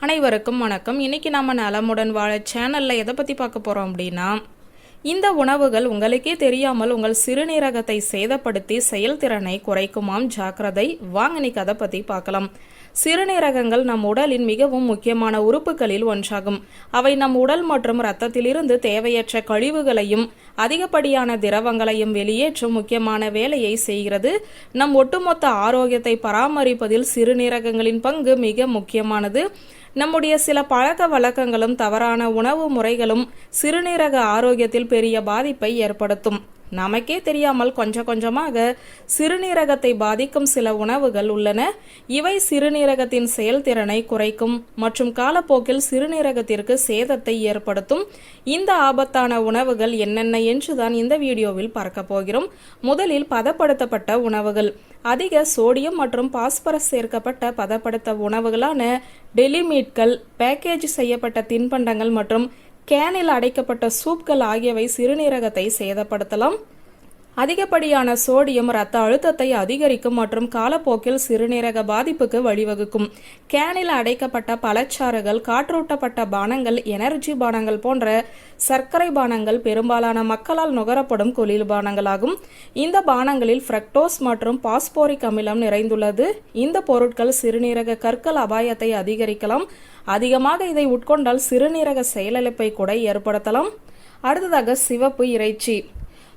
அனைவருக்கும் வணக்கம். இன்னைக்கு நம்ம நலமுடன் வாழ சேனல்ல எதை பத்தி பார்க்க போறோம் அப்படின்னா இந்த உணவுகள் உங்களுக்கே தெரியாமல் உங்கள் சிறுநீரகத்தை சேதப்படுத்தி செயல்திறனை குறைக்குமாம். ஜாக்கிரதை. வாங்க அதை பத்தி பார்க்கலாம். சிறுநீரகங்கள் நம் உடலின் மிகவும் முக்கியமான உறுப்புகளில் ஒன்றாகும். அவை நம் உடல் மற்றும் இரத்தத்திலிருந்து தேவையற்ற கழிவுகளையும் அதிகப்படியான திரவங்களையும் வெளியேற்றும் முக்கியமான வேலையை செய்கிறது. நம் ஒட்டுமொத்த ஆரோக்கியத்தை பராமரிப்பதில் சிறுநீரகங்களின் பங்கு மிக முக்கியமானது. நம்முடைய சில பழக்க வழக்கங்களும் தவறான உணவு முறைகளும் சிறுநீரக ஆரோக்கியத்தில் பெரிய பாதிப்பை ஏற்படுத்தும். நமக்கே தெரியாமல் கொஞ்சம் கொஞ்சமாக சிறுநீரகத்தை பாதிக்கும் சில உணவுகள் உள்ளன. இவை சிறுநீரகத்தின் செயல்திறனை குறைக்கும் மற்றும் காலப்போக்கில் சிறுநீரகத்திற்கு சேதத்தை ஏற்படுத்தும். இந்த ஆபத்தான உணவுகள் என்னென்ன என்றுதான் இந்த வீடியோவில் பார்க்க போகிறோம். முதலில் பதப்படுத்தப்பட்ட உணவுகள். அதிக சோடியம் மற்றும் பாஸ்பரஸ் சேர்க்கப்பட்ட பதப்படுத்த உணவுகளான டெலிமீட் டெலிமீட்கள் பேக்கேஜ் செய்யப்பட்ட தின்பண்டங்கள் மற்றும் கேனில் அடைக்கப்பட்ட சூப்கள் ஆகியவை சிறுநீரகத்தை சேதப்படுத்தலாம். அதிகப்படியான சோடியம் ரத்த அழுத்தத்தை அதிகரிக்கும் மற்றும் காலப்போக்கில் சிறுநீரக பாதிப்புக்கு வழிவகுக்கும். கேனில் அடைக்கப்பட்ட பழச்சாறுகள் காற்றூட்டப்பட்ட பானங்கள் எனர்ஜி பானங்கள் போன்ற சர்க்கரை பானங்கள் பெரும்பாலான மக்களால் நுகரப்படும் குளிர் பானங்களாகும். இந்த பானங்களில் ஃப்ரக்டோஸ் மற்றும் பாஸ்போரிக் அமிலம் நிறைந்துள்ளது. இந்த பொருட்கள் சிறுநீரக கற்கள் அபாயத்தை அதிகரிக்கலாம். அதிகமாக இதை உட்கொண்டால் சிறுநீரக செயலிழப்பை கூட ஏற்படுத்தலாம். அடுத்ததாக சிவப்பு இறைச்சி.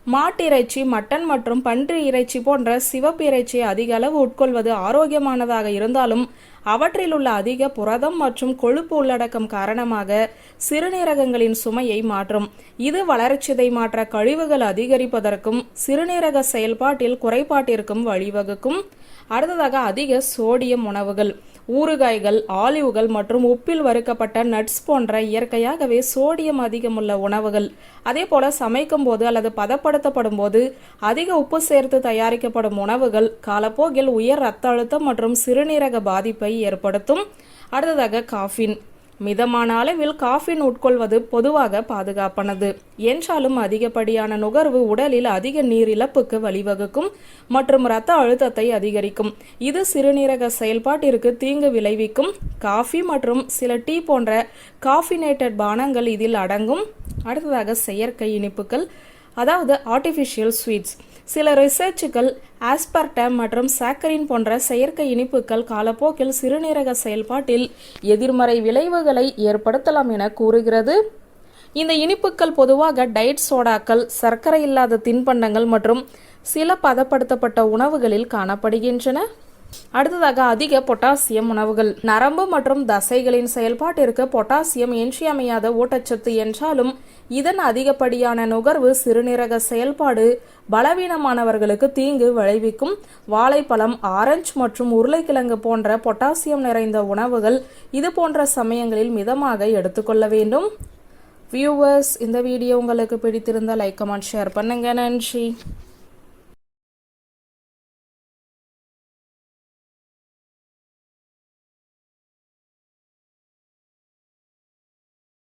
மாட்டிறைச்சி மட்டன் மற்றும் பன்றி இறைச்சி போன்ற சிவப்பு இறைச்சியை அதிக அளவு உட்கொள்வது ஆரோக்கியமானதாக இருந்தாலும் அவற்றில் உள்ள அதிக புரதம் மற்றும் கொழுப்பு உள்ளடக்கம் காரணமாக சிறுநீரகங்களின் சுமையை மாற்றும். இது வளர்ச்சிதை மாற்ற கழிவுகள் அதிகரிப்பதற்கும் சிறுநீரக செயல்பாட்டில் குறைபாட்டிற்கும் வழிவகுக்கும். அடுத்ததாக அதிக சோடியம் உணவுகள் ஊறுகாய்கள் ஆலிவுகள் மற்றும் உப்பில் வறுக்கப்பட்ட நட்ஸ் போன்ற இயற்கையாகவே சோடியம் அதிகமுள்ள உணவுகள். அதே போல சமைக்கும் போது அல்லது பதப்படுத்தப்படும் போது அதிக உப்பு சேர்த்து தயாரிக்கப்படும் உணவுகள் காலப்போக்கில் உயர் ரத்த அழுத்தம் மற்றும் சிறுநீரக பாதிப்பை ஏற்படுத்தும். அடுத்ததாக காஃபின். மிதமான அளவில் காஃபின் உட்கொள்வது பொதுவாக பாதுகாப்பானது. என்றாலும் அதிகப்படியான நுகர்வு உடலில் அதிக நீர் இழப்புக்கு வழிவகுக்கும் மற்றும் இரத்த அழுத்தத்தை அதிகரிக்கும். இது சிறுநீரக செயல்பாட்டிற்கு தீங்கு விளைவிக்கும். காஃபி மற்றும் சில டீ போன்ற காஃபினேட்டட் பானங்கள் இதில் அடங்கும். அடுத்ததாக செயற்கை இனிப்புகள் அதாவது ஆர்டிஃபிஷியல் ஸ்வீட்ஸ் சில ரிசர்ச்சுகள் ஆஸ்பர்டம் மற்றும் சாக்கரின் போன்ற செயற்கை இனிப்புகள் காலப்போக்கில் சிறுநீரக செயல்பாட்டில் எதிர்மறை விளைவுகளை ஏற்படுத்தலாம் என கூறுகிறது. இந்த இனிப்புகள் பொதுவாக டயட் சோடாக்கள் சர்க்கரை இல்லாத தின்பண்டங்கள் மற்றும் சில பதப்படுத்தப்பட்ட உணவுகளில் காணப்படுகின்றன. அடுத்ததாக அதிக பொட்டாசியம் உணவுகள். நரம்பு மற்றும் தசைகளின் செயல்பாட்டிற்கு பொட்டாசியம் இன்றியமையாத ஊட்டச்சத்து என்றாலும் இதன் அதிகப்படியான நுகர்வு சிறுநீரக செயல்பாடு பலவீனமானவர்களுக்கு தீங்கு விளைவிக்கும் வாழைப்பழம் ஆரஞ்சு மற்றும் உருளைக்கிழங்கு போன்ற பொட்டாசியம் நிறைந்த உணவுகள் இது போன்ற சமயங்களில் மிதமாக எடுத்துக்கொள்ள வேண்டும். வியூவர்ஸ் இந்த வீடியோ உங்களுக்கு பிடித்திருந்தால் லைக் கமெண்ட் ஷேர் பண்ணுங்க. நன்றி.